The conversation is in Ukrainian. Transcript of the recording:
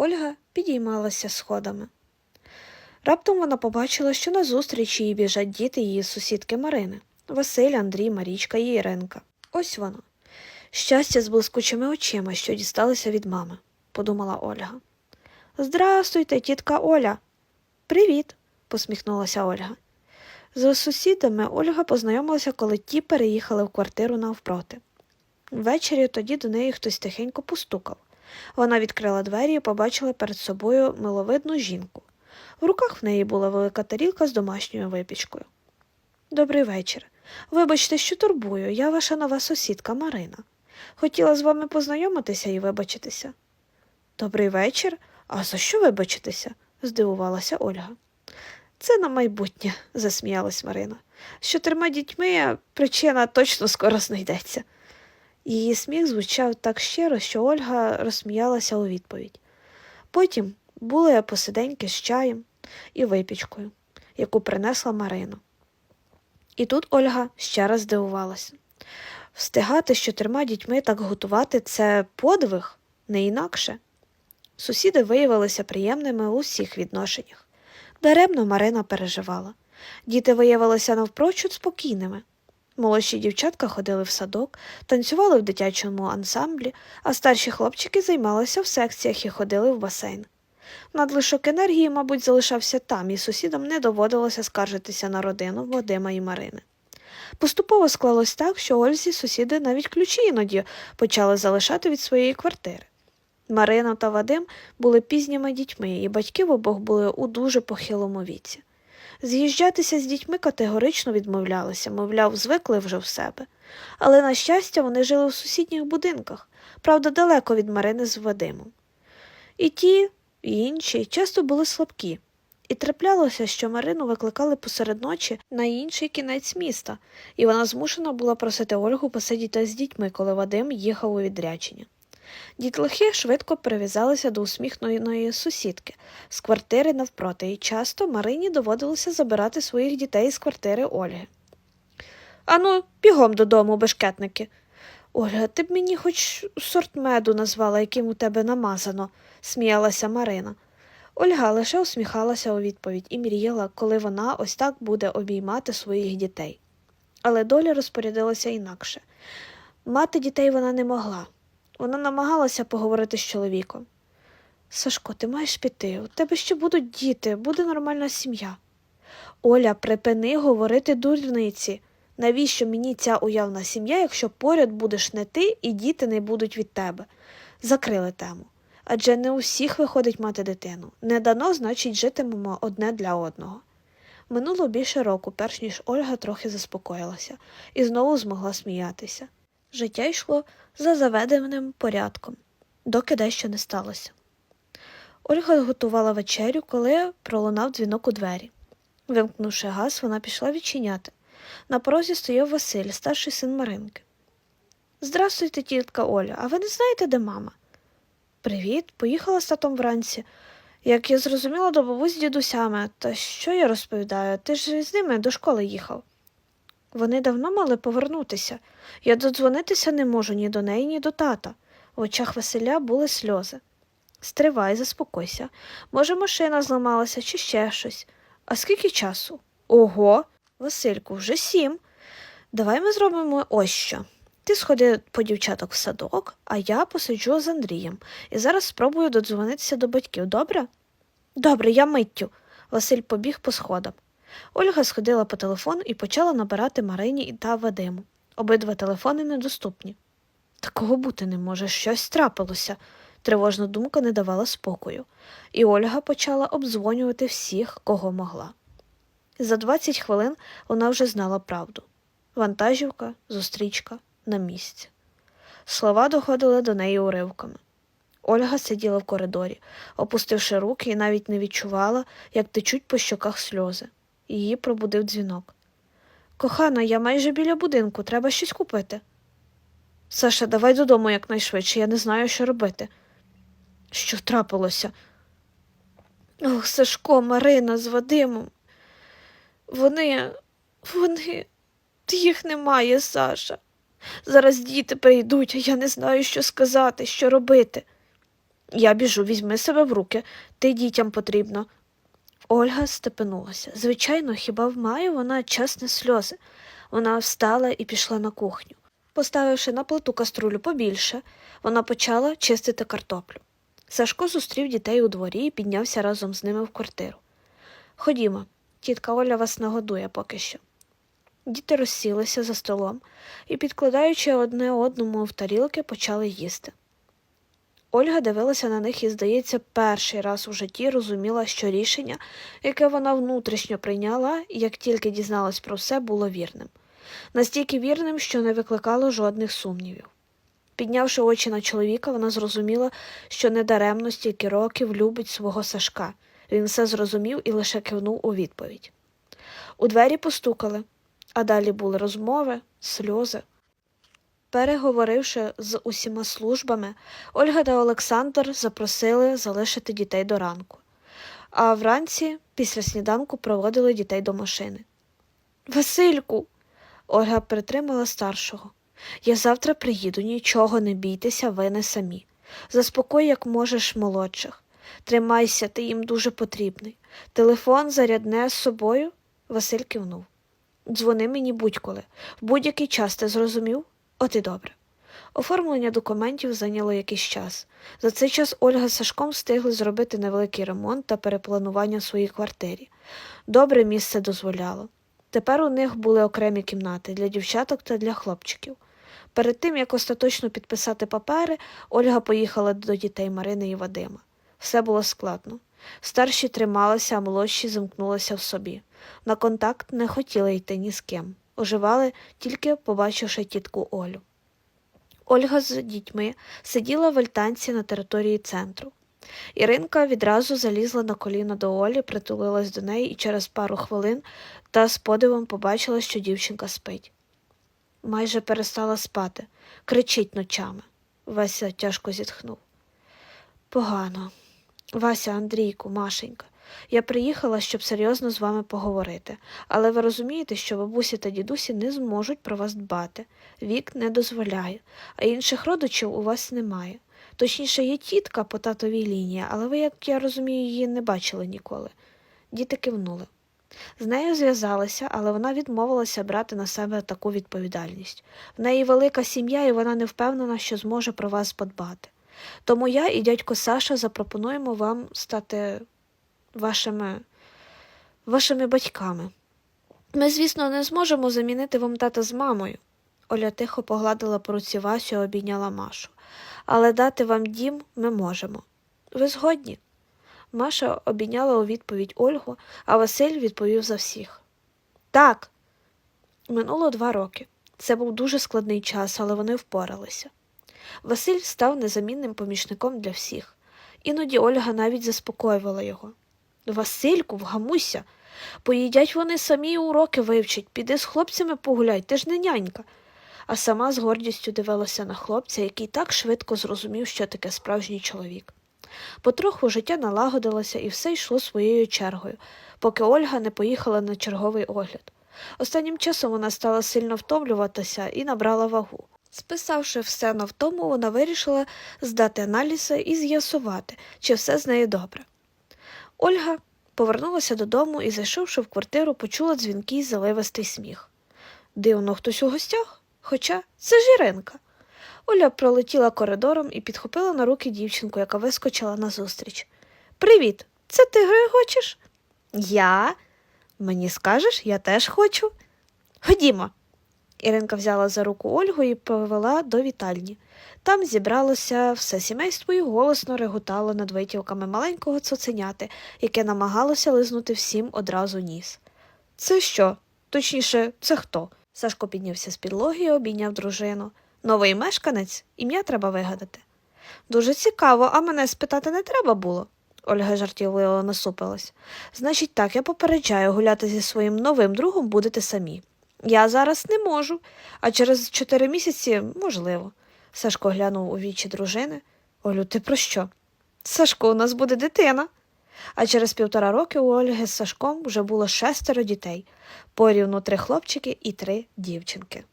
Ольга підіймалася сходами. Раптом вона побачила, що назустріч їй біжать діти її сусідки Марини Василь, Андрій, Марічка і Іринка. Ось воно. Щастя з блискучими очима, що дісталися від мами, подумала Ольга. Здрастуйте, тітка Оля. Привіт, посміхнулася Ольга. З сусідами Ольга познайомилася, коли ті переїхали в квартиру навпроти. Ввечері тоді до неї хтось тихенько постукав. Вона відкрила двері і побачила перед собою миловидну жінку. В руках в неї була велика тарілка з домашньою випічкою. Добрий вечір. Вибачте, що турбую, я ваша нова сусідка Марина. Хотіла з вами познайомитися і вибачитися. Добрий вечір. А за що вибачитися? здивувалася Ольга. Це на майбутнє, засміялась Марина. З чотирма дітьми причина точно скоро знайдеться. Її сміх звучав так щиро, що Ольга розсміялася у відповідь. Потім були посиденьки з чаєм і випічкою, яку принесла Марина. І тут Ольга ще раз здивувалася. Встигати з чотирма дітьми так готувати це подвиг, не інакше. Сусіди виявилися приємними у всіх відношеннях. Даремно Марина переживала. Діти виявилися навпрочуд спокійними. Молодші дівчатка ходили в садок, танцювали в дитячому ансамблі, а старші хлопчики займалися в секціях і ходили в басейн. Надлишок енергії, мабуть, залишався там, і сусідам не доводилося скаржитися на родину Вадима і Марини. Поступово склалось так, що Ользі сусіди навіть ключі іноді почали залишати від своєї квартири. Марина та Вадим були пізніми дітьми, і батьки в обох були у дуже похилому віці. З'їжджатися з дітьми категорично відмовлялися, мовляв, звикли вже в себе. Але, на щастя, вони жили в сусідніх будинках, правда, далеко від Марини з Вадимом. І ті, і інші часто були слабкі, і траплялося, що Марину викликали посеред ночі на інший кінець міста, і вона змушена була просити Ольгу посидіти з дітьми, коли Вадим їхав у відрядження. Дітлахи швидко перев'язалися до усміхненої сусідки з квартири навпроти, і часто Марині доводилося забирати своїх дітей з квартири Ольги. Ану, бігом додому, бешкетники. Ольга, ти б мені хоч сорт меду назвала, яким у тебе намазано, сміялася Марина. Ольга лише усміхалася у відповідь і мріяла, коли вона ось так буде обіймати своїх дітей. Але доля розпорядилася інакше. Мати дітей вона не могла. Вона намагалася поговорити з чоловіком. Сашко, ти маєш піти, у тебе ще будуть діти, буде нормальна сім'я. Оля, припини говорити дурниці. Навіщо мені ця уявна сім'я, якщо поряд будеш не ти і діти не будуть від тебе? Закрили тему. Адже не усіх виходить мати дитину. Не дано, значить, житимемо одне для одного. Минуло більше року, перш ніж Ольга трохи заспокоїлася і знову змогла сміятися. Життя йшло за заведеним порядком, доки дещо не сталося. Ольга готувала вечерю, коли пролунав дзвінок у двері. Вимкнувши газ, вона пішла відчиняти. На порозі стояв Василь, старший син Маринки. Здрастуйте, тітка Оля, а ви не знаєте, де мама? Привіт, поїхала з татом вранці. Як я зрозуміла до бабусь з дідусями, та що я розповідаю? Ти ж з ними до школи їхав. Вони давно мали повернутися. Я додзвонитися не можу ні до неї, ні до тата. В очах Василя були сльози. Стривай, заспокойся. Може, машина зламалася чи ще щось. А скільки часу? Ого, Васильку, вже сім. Давай ми зробимо ось що. Ти сходи по дівчаток в садок, а я посиджу з Андрієм і зараз спробую додзвонитися до батьків, добре? Добре, я миттю. Василь побіг по сходам. Ольга сходила по телефону і почала набирати Марині та Вадиму. Обидва телефони недоступні. Такого бути не може, щось трапилося. Тривожна думка не давала спокою, і Ольга почала обдзвонювати всіх, кого могла. За 20 хвилин вона вже знала правду. Вантажівка, зустрічка на місці. Слова доходили до неї уривками. Ольга сиділа в коридорі, опустивши руки і навіть не відчувала, як течуть по щоках сльози. Її пробудив дзвінок. Кохана, я майже біля будинку, треба щось купити. Саша, давай додому якнайшвидше, я не знаю, що робити. Що трапилося? Ох, Сашко, Марина з Вадимом. Вони, вони, їх немає, Саша. Зараз діти прийдуть, а я не знаю, що сказати, що робити. Я біжу, візьми себе в руки, ти дітям потрібно. Ольга степенулася. Звичайно, хіба має вона чесні сльози. Вона встала і пішла на кухню. Поставивши на плиту каструлю побільше, вона почала чистити картоплю. Сашко зустрів дітей у дворі і піднявся разом з ними в квартиру. Ходімо, тітка Оля вас нагодує поки що. Діти розсілися за столом і, підкладаючи одне одному в тарілки, почали їсти. Ольга дивилася на них і, здається, перший раз у житті розуміла, що рішення, яке вона внутрішньо прийняла, як тільки дізналась про все, було вірним. Настільки вірним, що не викликало жодних сумнівів. Піднявши очі на чоловіка, вона зрозуміла, що недаремно стільки років любить свого Сашка. Він все зрозумів і лише кивнув у відповідь. У двері постукали, а далі були розмови, сльози. Переговоривши з усіма службами, Ольга та Олександр запросили залишити дітей до ранку, а вранці, після сніданку, проводили дітей до машини. Васильку, Ольга притримала старшого. Я завтра приїду, нічого не бійтеся, ви не самі. Заспокой, як можеш молодших. Тримайся, ти їм дуже потрібний. Телефон зарядне з собою? Василь кивнув. Дзвони мені будь-коли. В будь-який час ти зрозумів? От і добре. Оформлення документів зайняло якийсь час. За цей час Ольга з Сашком встигли зробити невеликий ремонт та перепланування в своїй квартирі. Добре місце дозволяло. Тепер у них були окремі кімнати для дівчаток та для хлопчиків. Перед тим, як остаточно підписати папери, Ольга поїхала до дітей Марини і Вадима. Все було складно. Старші трималися, а молодші замкнулися в собі. На контакт не хотіли йти ні з ким. Оживали, тільки побачивши тітку Олю. Ольга з дітьми сиділа в альтанці на території центру. Іринка відразу залізла на коліно до Олі, притулилась до неї і через пару хвилин та з подивом побачила, що дівчинка спить. Майже перестала спати, кричить ночами. Вася тяжко зітхнув. Погано. Вася, Андрійку, Машенька, я приїхала, щоб серйозно з вами поговорити, але ви розумієте, що бабусі та дідусі не зможуть про вас дбати. Вік не дозволяє, а інших родичів у вас немає. Точніше, є тітка по татовій лінії, але ви, як я розумію, її не бачили ніколи. Діти кивнули. З нею зв'язалися, але вона відмовилася брати на себе таку відповідальність. В неї велика сім'я, і вона не впевнена, що зможе про вас подбати. Тому я і дядько Саша запропонуємо вам стати вашими, вашими батьками. Ми, звісно, не зможемо замінити вам тата з мамою. Оля тихо погладила по руці Васю і обійняла Машу. Але дати вам дім ми можемо. Ви згодні? Маша обійняла у відповідь Ольгу, а Василь відповів за всіх. Так. Минуло два роки. Це був дуже складний час, але вони впоралися. Василь став незамінним помічником для всіх. Іноді Ольга навіть заспокоювала його. Васильку, вгамуйся. Поїдять вони самі уроки вивчать, піди з хлопцями погуляй, ти ж не нянька. А сама з гордістю дивилася на хлопця, який так швидко зрозумів, що таке справжній чоловік. Потроху життя налагодилося і все йшло своєю чергою, поки Ольга не поїхала на черговий огляд. Останнім часом вона стала сильно втомлюватися і набрала вагу. Списавши все на втому, вона вирішила здати аналізи і з'ясувати, чи все з нею добре. Ольга повернулася додому і, зайшовши в квартиру, почула дзвінкий заливистий сміх. Дивно, хтось у гостях? Хоча це ж. Оля пролетіла коридором і підхопила на руки дівчинку, яка вискочила назустріч. Привіт, це ти грегочеш? Я? Мені скажеш, я теж хочу. Ходімо. Іринка взяла за руку Ольгу і повела до вітальні. Там зібралося все сімейство і голосно реготало над витівками маленького цуценяти, яке намагалося лизнути всім одразу ніс. Це що? Точніше, це хто? Сашко піднявся з підлоги і обійняв дружину. Новий мешканець, ім'я треба вигадати. Дуже цікаво, а мене спитати не треба було. Ольга жартівливо насупилась. Значить, так, я попереджаю, гуляти зі своїм новим другом будете самі. Я зараз не можу, а через чотири місяці можливо. Сашко глянув у вічі дружини. Олю, ти про що? Сашко, у нас буде дитина. А через півтора роки у Ольги з Сашком вже було шестеро дітей, порівну три хлопчики і три дівчинки.